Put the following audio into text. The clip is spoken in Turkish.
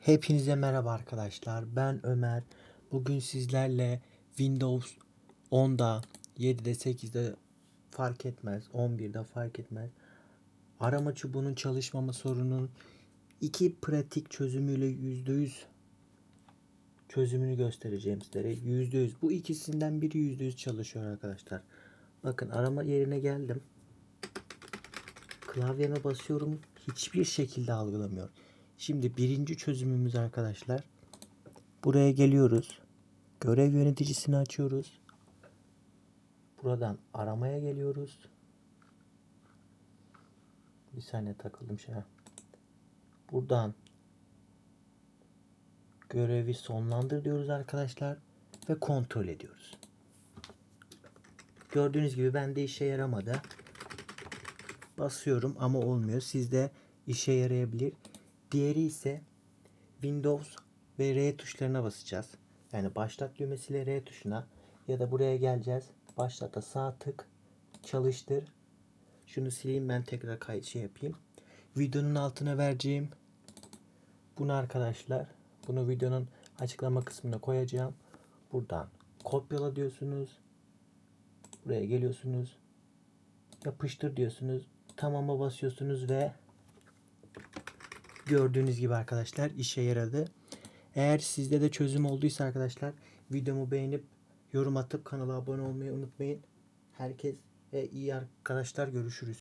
Hepinize merhaba arkadaşlar. Ben Ömer. Bugün sizlerle Windows 10'da, 7'de, 8'de fark etmez, 11'de fark etmez. Arama çubuğunun çalışmama sorunun iki pratik çözümüyle %100 çözümünü göstereceğim sizlere. %100. Bu ikisinden biri %100 çalışıyor arkadaşlar. Bakın arama yerine geldim. Klavyeme basıyorum. Hiçbir şekilde algılamıyor. Şimdi birinci çözümümüz arkadaşlar. Buraya geliyoruz. Görev yöneticisini açıyoruz. Buradan aramaya geliyoruz. Bir saniye takıldım şey. Buradan görevi sonlandır diyoruz arkadaşlar ve kontrol ediyoruz. Gördüğünüz gibi bende işe yaramadı. Basıyorum ama olmuyor. Sizde işe yarayabilir. Diğeri ise Windows ve R tuşlarına basacağız. Yani başlat düğmesiyle R tuşuna ya da buraya geleceğiz. Başlata sağ tık çalıştır. Şunu sileyim ben tekrar kayıt şey yapayım. Videonun altına vereceğim. Bunu arkadaşlar bunu videonun açıklama kısmına koyacağım. Buradan kopyala diyorsunuz. Buraya geliyorsunuz. Yapıştır diyorsunuz. Tamama basıyorsunuz ve gördüğünüz gibi arkadaşlar işe yaradı. Eğer sizde de çözüm olduysa arkadaşlar videomu beğenip yorum atıp kanala abone olmayı unutmayın. Herkes ve iyi arkadaşlar görüşürüz.